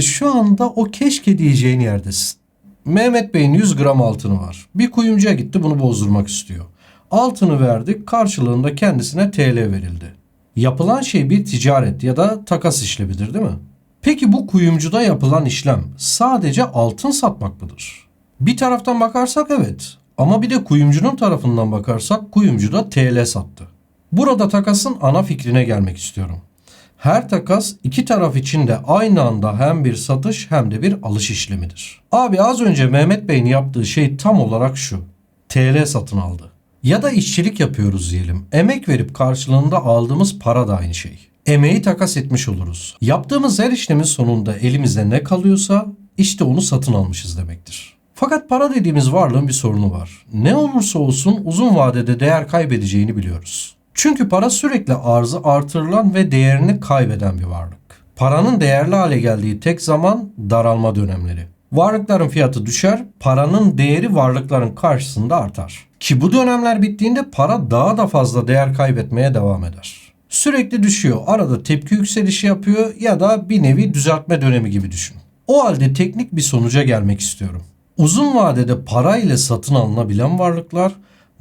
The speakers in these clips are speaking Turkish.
Şu anda o keşke diyeceğin yerdesin. Mehmet Bey'in 100 gram altını var. Bir kuyumcuya gitti bunu bozdurmak istiyor. Altını verdik karşılığında kendisine TL verildi. Yapılan şey bir ticaret ya da takas işlemidir değil mi? Peki bu kuyumcuda yapılan işlem sadece altın satmak mıdır? Bir taraftan bakarsak evet. Ama bir de kuyumcunun tarafından bakarsak kuyumcu da TL sattı. Burada takasın ana fikrine gelmek istiyorum. Her takas iki taraf için de aynı anda hem bir satış hem de bir alış işlemidir. Abi az önce Mehmet Bey'in yaptığı şey tam olarak şu. TL satın aldı. Ya da işçilik yapıyoruz diyelim. Emek verip karşılığında aldığımız para da aynı şey. Emeği takas etmiş oluruz. Yaptığımız her işlemin sonunda elimizde ne kalıyorsa işte onu satın almışız demektir. Fakat para dediğimiz varlığın bir sorunu var. Ne olursa olsun uzun vadede değer kaybedeceğini biliyoruz. Çünkü para sürekli arzı artırılan ve değerini kaybeden bir varlık. Paranın değerli hale geldiği tek zaman daralma dönemleri. Varlıkların fiyatı düşer, paranın değeri varlıkların karşısında artar. Ki bu dönemler bittiğinde para daha da fazla değer kaybetmeye devam eder. Sürekli düşüyor, arada tepki yükselişi yapıyor ya da bir nevi düzeltme dönemi gibi düşün. O halde teknik bir sonuca gelmek istiyorum. Uzun vadede para ile satın alınabilen varlıklar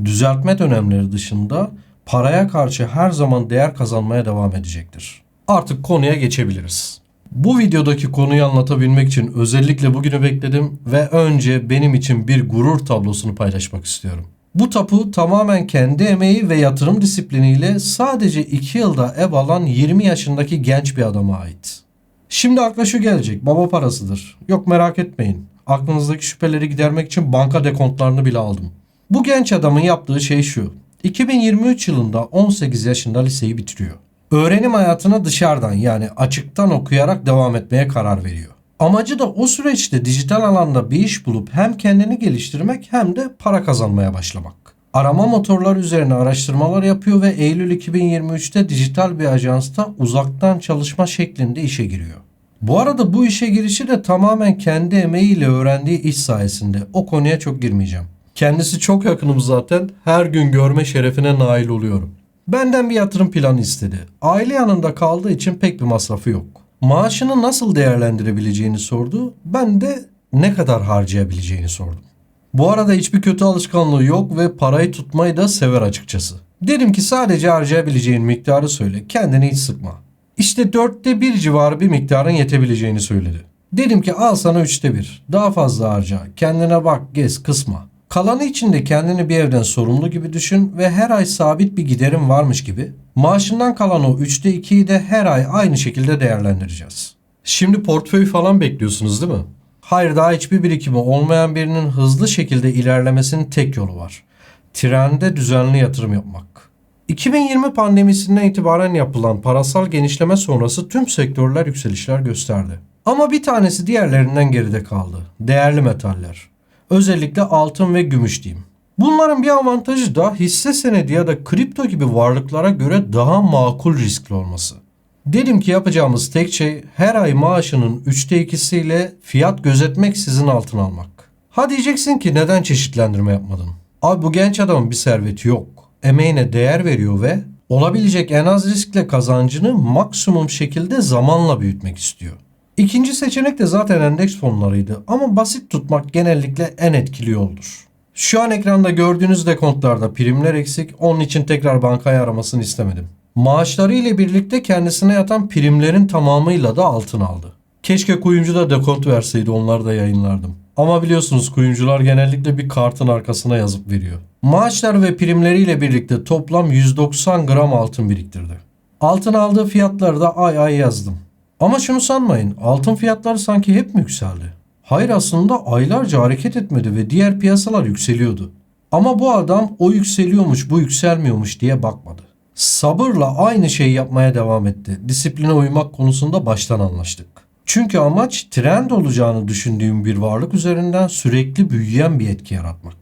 düzeltme dönemleri dışında paraya karşı her zaman değer kazanmaya devam edecektir. Artık konuya geçebiliriz. Bu videodaki konuyu anlatabilmek için özellikle bugünü bekledim ve önce benim için bir gurur tablosunu paylaşmak istiyorum. Bu tapu tamamen kendi emeği ve yatırım disipliniyle sadece 2 yılda ev alan 20 yaşındaki genç bir adama ait. Şimdi akla şu gelecek. Baba parasıdır. Yok merak etmeyin. Aklınızdaki şüpheleri gidermek için banka dekontlarını bile aldım. Bu genç adamın yaptığı şey şu. 2023 yılında 18 yaşında liseyi bitiriyor. Öğrenim hayatına dışarıdan yani açıktan okuyarak devam etmeye karar veriyor. Amacı da o süreçte dijital alanda bir iş bulup hem kendini geliştirmek hem de para kazanmaya başlamak. Arama motorları üzerine araştırmalar yapıyor ve Eylül 2023'te dijital bir ajansta uzaktan çalışma şeklinde işe giriyor. Bu arada bu işe girişi de tamamen kendi emeğiyle öğrendiği iş sayesinde. O konuya çok girmeyeceğim. Kendisi çok yakınım zaten. Her gün görme şerefine nail oluyorum. Benden bir yatırım planı istedi. Aile yanında kaldığı için pek bir masrafı yok. Maaşını nasıl değerlendirebileceğini sordu. Ben de ne kadar harcayabileceğini sordum. Bu arada hiçbir kötü alışkanlığı yok ve parayı tutmayı da sever açıkçası. Dedim ki sadece harcayabileceğin miktarı söyle. Kendini hiç sıkma. İşte dörtte bir civarı bir miktarın yetebileceğini söyledi. Dedim ki al sana üçte bir. Daha fazla harca. Kendine bak, gez, kısma. Kalanı için de kendini bir evden sorumlu gibi düşün ve her ay sabit bir giderim varmış gibi. Maaşından kalan o üçte ikiyi de her ay aynı şekilde değerlendireceğiz. Şimdi portföy falan bekliyorsunuz değil mi? Hayır daha hiçbir birikimi olmayan birinin hızlı şekilde ilerlemesinin tek yolu var. Trende düzenli yatırım yapmak. 2020 pandemisinden itibaren yapılan parasal genişleme sonrası tüm sektörler yükselişler gösterdi. Ama bir tanesi diğerlerinden geride kaldı. Değerli metaller. Özellikle altın ve gümüş diyeyim. Bunların bir avantajı da hisse senedi ya da kripto gibi varlıklara göre daha makul riskli olması. Dedim ki yapacağımız tek şey her ay maaşının üçte ikisiyle fiyat gözetmeksizin altın almak. Ha diyeceksin ki neden çeşitlendirme yapmadın? Abi bu genç adamın bir serveti yok. Emeğine değer veriyor ve olabilecek en az riskle kazancını maksimum şekilde zamanla büyütmek istiyor. İkinci seçenek de zaten endeks fonlarıydı ama basit tutmak genellikle en etkili yoldur. Şu an ekranda gördüğünüz dekontlarda primler eksik, onun için tekrar bankayı aramasını istemedim. Maaşları ile birlikte kendisine yatan primlerin tamamıyla da altın aldı. Keşke kuyumcu da dekont verseydi onları da yayınlardım. Ama biliyorsunuz kuyumcular genellikle bir kartın arkasına yazıp veriyor. Maaşlar ve primleriyle birlikte toplam 190 gram altın biriktirdi. Altın aldığı fiyatları da ay ay yazdım. Ama şunu sanmayın, altın fiyatları sanki hep mi yükseldi? Hayır aslında aylarca hareket etmedi ve diğer piyasalar yükseliyordu. Ama bu adam o yükseliyormuş, bu yükselmiyormuş diye bakmadı. Sabırla aynı şeyi yapmaya devam etti. Disipline uymak konusunda baştan anlaştık. Çünkü amaç trend olacağını düşündüğüm bir varlık üzerinden sürekli büyüyen bir etki yaratmak.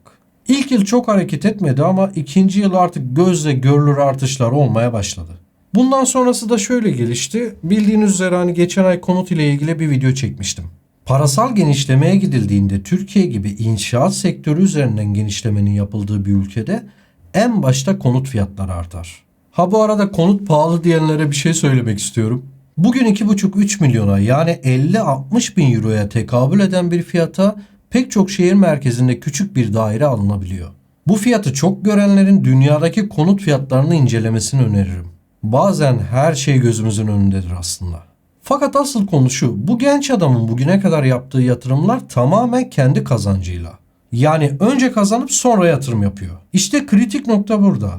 İlk yıl çok hareket etmedi ama ikinci yıl artık gözle görülür artışlar olmaya başladı. Bundan sonrası da şöyle gelişti. Bildiğiniz üzere hani geçen ay konut ile ilgili bir video çekmiştim. Parasal genişlemeye gidildiğinde Türkiye gibi inşaat sektörü üzerinden genişlemenin yapıldığı bir ülkede en başta konut fiyatları artar. Ha bu arada konut pahalı diyenlere bir şey söylemek istiyorum. Bugün 2,5-3 milyona yani 50-60 bin euroya tekabül eden bir fiyata pek çok şehir merkezinde küçük bir daire alınabiliyor. Bu fiyatı çok görenlerin dünyadaki konut fiyatlarını incelemesini öneririm. Bazen her şey gözümüzün önündedir aslında. Fakat asıl konu şu, bu genç adamın bugüne kadar yaptığı yatırımlar tamamen kendi kazancıyla. Yani önce kazanıp sonra yatırım yapıyor. İşte kritik nokta burada.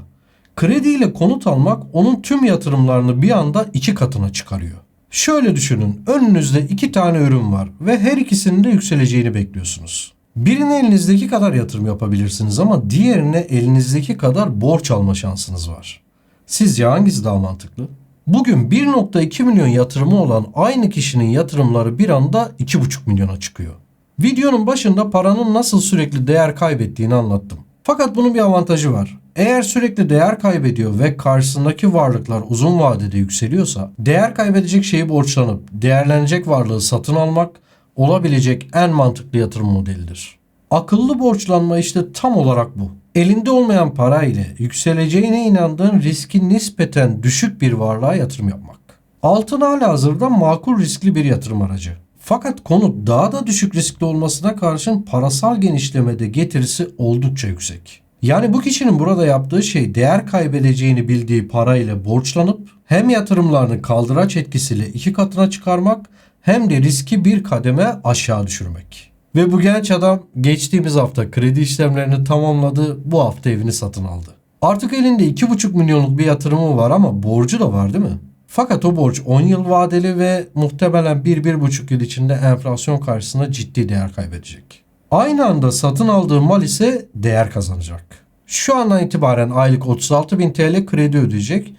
Krediyle konut almak onun tüm yatırımlarını bir anda iki katına çıkarıyor. Şöyle düşünün, önünüzde iki tane ürün var ve her ikisinin de yükseleceğini bekliyorsunuz. Birine elinizdeki kadar yatırım yapabilirsiniz ama diğerine elinizdeki kadar borç alma şansınız var. Sizce hangisi daha mantıklı? Bugün 1.2 milyon yatırımı olan aynı kişinin yatırımları bir anda 2.5 milyona çıkıyor. Videonun başında paranın nasıl sürekli değer kaybettiğini anlattım. Fakat bunun bir avantajı var. Eğer sürekli değer kaybediyor ve karşısındaki varlıklar uzun vadede yükseliyorsa, değer kaybedecek şeyi borçlanıp değerlenecek varlığı satın almak olabilecek en mantıklı yatırım modelidir. Akıllı borçlanma işte tam olarak bu. Elinde olmayan para ile yükseleceğine inandığın riski nispeten düşük bir varlığa yatırım yapmak. Altın hala hazırda makul riskli bir yatırım aracı. Fakat konut daha da düşük riskli olmasına karşın parasal genişlemede getirisi oldukça yüksek. Yani bu kişinin burada yaptığı şey değer kaybedeceğini bildiği parayla borçlanıp hem yatırımlarını kaldıraç etkisiyle iki katına çıkarmak hem de riski bir kademe aşağı düşürmek. Ve bu genç adam geçtiğimiz hafta kredi işlemlerini tamamladı, bu hafta evini satın aldı. Artık elinde 2,5 milyonluk bir yatırımı var ama borcu da var değil mi? Fakat o borç 10 yıl vadeli ve muhtemelen 1-1,5 yıl içinde enflasyon karşısında ciddi değer kaybedecek. Aynı anda satın aldığı mal ise değer kazanacak. Şu andan itibaren aylık 36 bin TL kredi ödeyecek.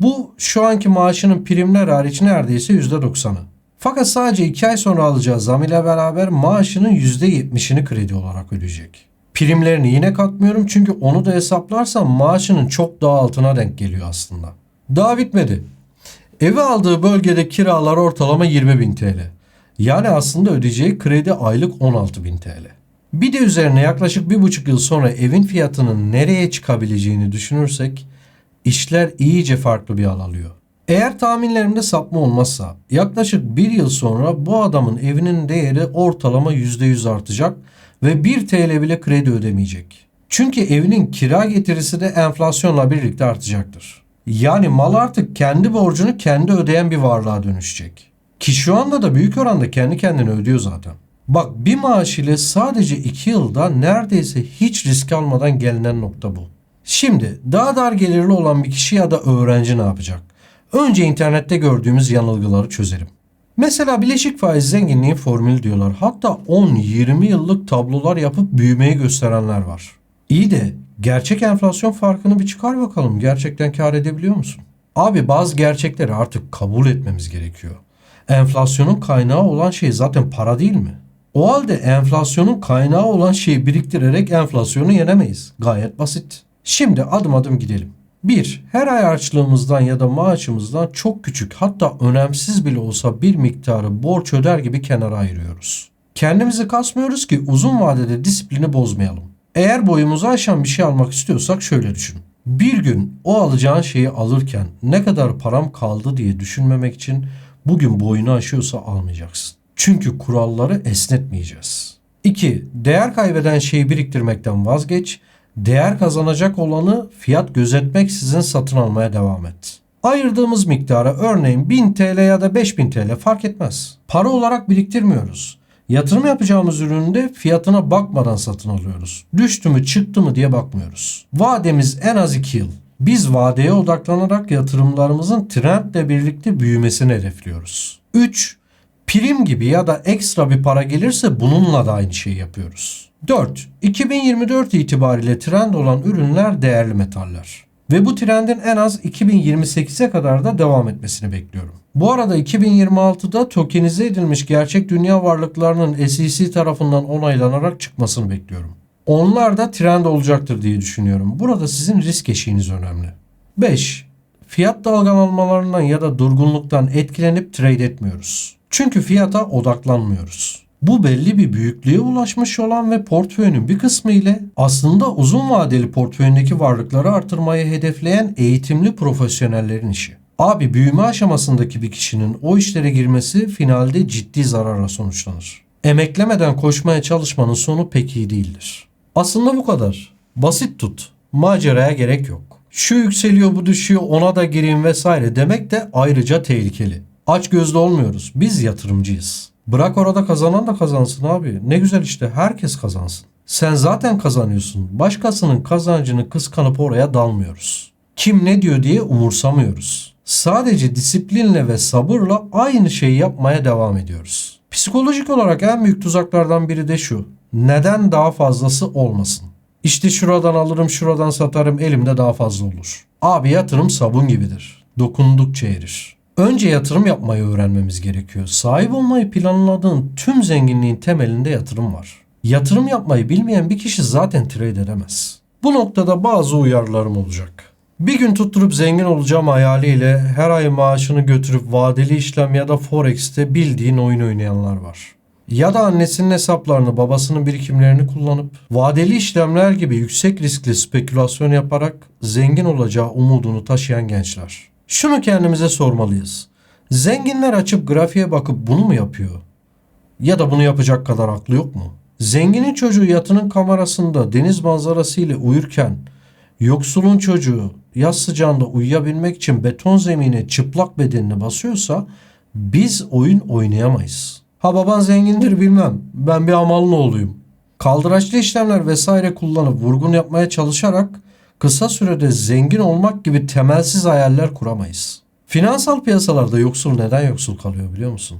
Bu şu anki maaşının primler hariç neredeyse %90'ı. Fakat sadece 2 ay sonra alacağı zam ile beraber maaşının %70'ini kredi olarak ödeyecek. Primlerini yine katmıyorum çünkü onu da hesaplarsam maaşının çok daha altına denk geliyor aslında. Daha bitmedi. Evi aldığı bölgede kiralar ortalama 20 bin TL. Yani aslında ödeyeceği kredi aylık 16 bin TL. Bir de üzerine yaklaşık bir buçuk yıl sonra evin fiyatının nereye çıkabileceğini düşünürsek işler iyice farklı bir hal alıyor. Eğer tahminlerimde sapma olmazsa yaklaşık bir yıl sonra bu adamın evinin değeri ortalama %100 artacak ve 1 TL bile kredi ödemeyecek. Çünkü evinin kira getirisi de enflasyonla birlikte artacaktır. Yani mal artık kendi borcunu kendi ödeyen bir varlığa dönüşecek. Ki şu anda da büyük oranda kendi kendine ödüyor zaten. Bak bir maaş ile sadece 2 yılda neredeyse hiç risk almadan gelinen nokta bu. Şimdi daha dar gelirli olan bir kişi ya da öğrenci ne yapacak? Önce internette gördüğümüz yanılgıları çözelim. Mesela bileşik faiz zenginliğin formülü diyorlar. Hatta 10-20 yıllık tablolar yapıp büyümeyi gösterenler var. İyi de gerçek enflasyon farkını bir çıkar bakalım. Gerçekten kar edebiliyor musun? Abi bazı gerçekleri artık kabul etmemiz gerekiyor. Enflasyonun kaynağı olan şey zaten para değil mi? O halde enflasyonun kaynağı olan şeyi biriktirerek enflasyonu yenemeyiz. Gayet basit. Şimdi adım adım gidelim. 1. Her ay harçlığımızdan ya da maaşımızdan çok küçük hatta önemsiz bile olsa bir miktarı borç öder gibi kenara ayırıyoruz. Kendimizi kasmıyoruz ki uzun vadede disiplini bozmayalım. Eğer boyumuzu aşan bir şey almak istiyorsak şöyle düşün. Bir gün o alacağın şeyi alırken ne kadar param kaldı diye düşünmemek için bugün boyunu aşıyorsa almayacaksın. Çünkü kuralları esnetmeyeceğiz. 2. Değer kaybeden şeyi biriktirmekten vazgeç. Değer kazanacak olanı fiyat gözetmeksizin satın almaya devam et. Ayırdığımız miktara örneğin 1000 TL ya da 5000 TL fark etmez. Para olarak biriktirmiyoruz. Yatırım yapacağımız üründe fiyatına bakmadan satın alıyoruz. Düştü mü çıktı mı diye bakmıyoruz. Vademiz en az 2 yıl. Biz vadeye odaklanarak yatırımlarımızın trendle birlikte büyümesini hedefliyoruz. 3. Prim gibi ya da ekstra bir para gelirse bununla da aynı şeyi yapıyoruz. 4. 2024 itibariyle trend olan ürünler değerli metaller. Ve bu trendin en az 2028'e kadar da devam etmesini bekliyorum. Bu arada 2026'da tokenize edilmiş gerçek dünya varlıklarının SEC tarafından onaylanarak çıkmasını bekliyorum. Onlar da trend olacaktır diye düşünüyorum. Burada sizin risk eşiğiniz önemli. 5. Fiyat dalgalanmalarından ya da durgunluktan etkilenip trade etmiyoruz. Çünkü fiyata odaklanmıyoruz. Bu belli bir büyüklüğe ulaşmış olan ve portföyünün bir kısmı ile aslında uzun vadeli portföyündeki varlıkları artırmayı hedefleyen eğitimli profesyonellerin işi. Abi büyüme aşamasındaki bir kişinin o işlere girmesi finalde ciddi zarara sonuçlanır. Emeklemeden koşmaya çalışmanın sonu pek iyi değildir. Aslında bu kadar. Basit tut. Maceraya gerek yok. Şu yükseliyor bu düşüyor ona da gireyim vesaire demek de ayrıca tehlikeli. Aç gözlü olmuyoruz. Biz yatırımcıyız. Bırak orada kazanan da kazansın abi. Ne güzel işte herkes kazansın. Sen zaten kazanıyorsun. Başkasının kazancını kıskanıp oraya dalmıyoruz. Kim ne diyor diye umursamıyoruz. Sadece disiplinle ve sabırla aynı şeyi yapmaya devam ediyoruz. Psikolojik olarak en büyük tuzaklardan biri de şu. Neden daha fazlası olmasın? İşte şuradan alırım şuradan satarım elimde daha fazla olur. Abi yatırım sabun gibidir. Dokundukça erir. Önce yatırım yapmayı öğrenmemiz gerekiyor. Sahip olmayı planladığın tüm zenginliğin temelinde yatırım var. Yatırım yapmayı bilmeyen bir kişi zaten trade edemez. Bu noktada bazı uyarılarım olacak. Bir gün tutturup zengin olacağım hayaliyle her ay maaşını götürüp vadeli işlem ya da forex'te bildiğin oyun oynayanlar var. Ya da annesinin hesaplarını babasının birikimlerini kullanıp vadeli işlemler gibi yüksek riskli spekülasyon yaparak zengin olacağı umudunu taşıyan gençler. Şunu kendimize sormalıyız. Zenginler açıp grafiğe bakıp bunu mu yapıyor? Ya da bunu yapacak kadar aklı yok mu? Zenginin çocuğu yatının kamerasında deniz manzarası ile uyurken yoksulun çocuğu yaz sıcağında uyuyabilmek için beton zemine çıplak bedenini basıyorsa biz oyun oynayamayız. Ha baban zengindir bilmem. Ben bir amalın oğluyum. Kaldıraçlı işlemler vesaire kullanıp vurgun yapmaya çalışarak kısa sürede zengin olmak gibi temelsiz hayaller kuramayız. Finansal piyasalarda yoksul neden yoksul kalıyor biliyor musun?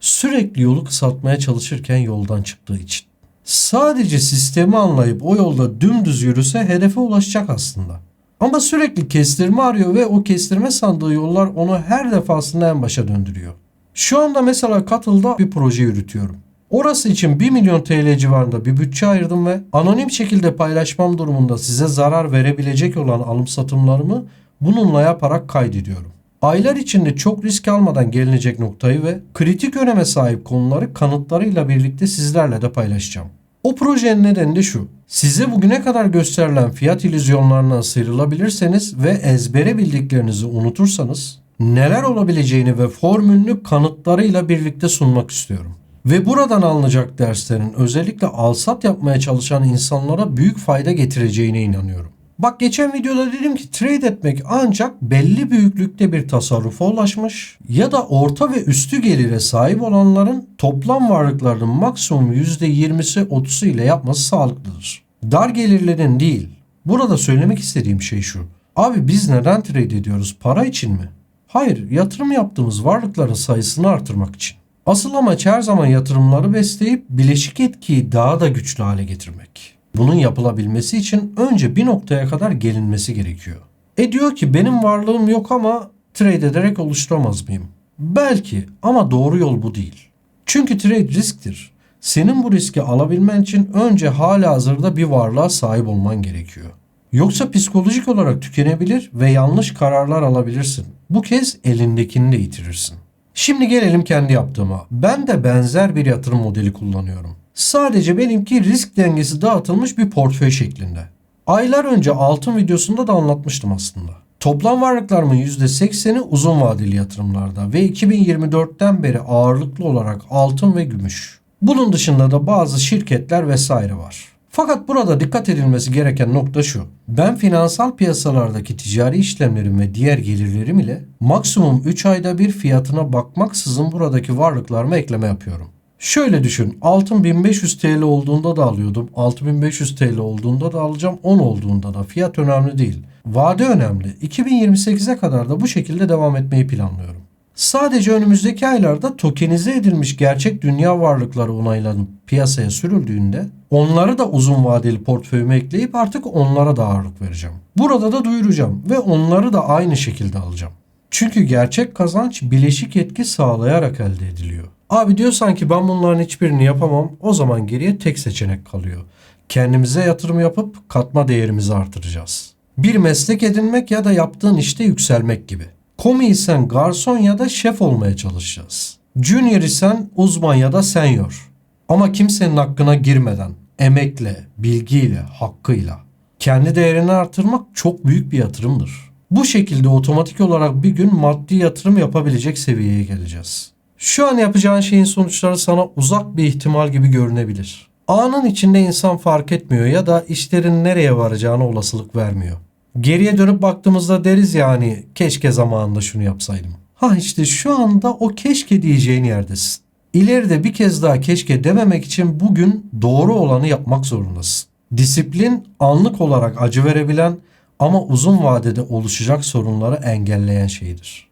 Sürekli yolu kısaltmaya çalışırken yoldan çıktığı için. Sadece sistemi anlayıp o yolda dümdüz yürüse hedefe ulaşacak aslında. Ama sürekli kestirme arıyor ve o kestirme sandığı yollar onu her defasında en başa döndürüyor. Şu anda mesela Katıl'da bir proje yürütüyorum. Orası için 1 milyon TL civarında bir bütçe ayırdım ve anonim şekilde paylaşmam durumunda size zarar verebilecek olan alım satımlarımı bununla yaparak kaydediyorum. Aylar içinde çok risk almadan gelinecek noktayı ve kritik öneme sahip konuları kanıtlarıyla birlikte sizlerle de paylaşacağım. O projenin nedeni de şu. Size bugüne kadar gösterilen fiyat illüzyonlarından sıyrılabilirseniz ve ezbere bildiklerinizi unutursanız neler olabileceğini ve formülünü kanıtlarıyla birlikte sunmak istiyorum. Ve buradan alınacak derslerin özellikle alsat yapmaya çalışan insanlara büyük fayda getireceğine inanıyorum. Bak geçen videoda dedim ki trade etmek ancak belli büyüklükte bir tasarrufa ulaşmış ya da orta ve üstü gelire sahip olanların toplam varlıklarının maksimum %20'si 30'u ile yapması sağlıklıdır. Dar gelirlerin değil. Burada söylemek istediğim şey şu. Abi biz neden trade ediyoruz? Para için mi? Hayır, yatırım yaptığımız varlıkların sayısını artırmak için. Asıl amaç her zaman yatırımları besleyip bileşik etkiyi daha da güçlü hale getirmek. Bunun yapılabilmesi için önce bir noktaya kadar gelinmesi gerekiyor. E diyor ki benim varlığım yok ama trade ederek oluşturamaz mıyım? Belki ama doğru yol bu değil. Çünkü trade risktir. Senin bu riski alabilmen için önce hala hazırda bir varlığa sahip olman gerekiyor. Yoksa psikolojik olarak tükenebilir ve yanlış kararlar alabilirsin. Bu kez elindekini de yitirirsin. Şimdi gelelim kendi yaptığıma. Ben de benzer bir yatırım modeli kullanıyorum. Sadece benimki risk dengesi dağıtılmış bir portföy şeklinde. Aylar önce altın videosunda da anlatmıştım aslında. Toplam varlıklarımın %80'i uzun vadeli yatırımlarda ve 2024'ten beri ağırlıklı olarak altın ve gümüş. Bunun dışında da bazı şirketler vesaire var. Fakat burada dikkat edilmesi gereken nokta şu. Ben finansal piyasalardaki ticari işlemlerim ve diğer gelirlerim ile maksimum 3 ayda bir fiyatına bakmaksızın buradaki varlıklarıma ekleme yapıyorum. Şöyle düşün. Altın 1500 TL olduğunda da alıyordum. 6500 TL olduğunda da alacağım. 10 olduğunda da. Fiyat önemli değil. Vade önemli. 2028'e kadar da bu şekilde devam etmeyi planlıyorum. Sadece önümüzdeki aylarda tokenize edilmiş gerçek dünya varlıkları onaylanıp piyasaya sürüldüğünde onları da uzun vadeli portföyüme ekleyip artık onlara da ağırlık vereceğim. Burada da duyuracağım ve onları da aynı şekilde alacağım. Çünkü gerçek kazanç bileşik etki sağlayarak elde ediliyor. Abi diyor sanki ben bunların hiçbirini yapamam o zaman geriye tek seçenek kalıyor. Kendimize yatırım yapıp katma değerimizi artıracağız. Bir meslek edinmek ya da yaptığın işte yükselmek gibi. Komi isen garson ya da şef olmaya çalışacağız. Junior isen uzman ya da senior. Ama kimsenin hakkına girmeden, emekle, bilgiyle, hakkıyla. Kendi değerini artırmak çok büyük bir yatırımdır. Bu şekilde otomatik olarak bir gün maddi yatırım yapabilecek seviyeye geleceğiz. Şu an yapacağın şeyin sonuçları sana uzak bir ihtimal gibi görünebilir. Anın içinde insan fark etmiyor ya da işlerin nereye varacağına olasılık vermiyor. Geriye dönüp baktığımızda deriz yani keşke zamanında şunu yapsaydım. Ha işte şu anda o keşke diyeceğin yerdesin. İleride bir kez daha keşke dememek için bugün doğru olanı yapmak zorundasın. Disiplin anlık olarak acı verebilen ama uzun vadede oluşacak sorunları engelleyen şeydir.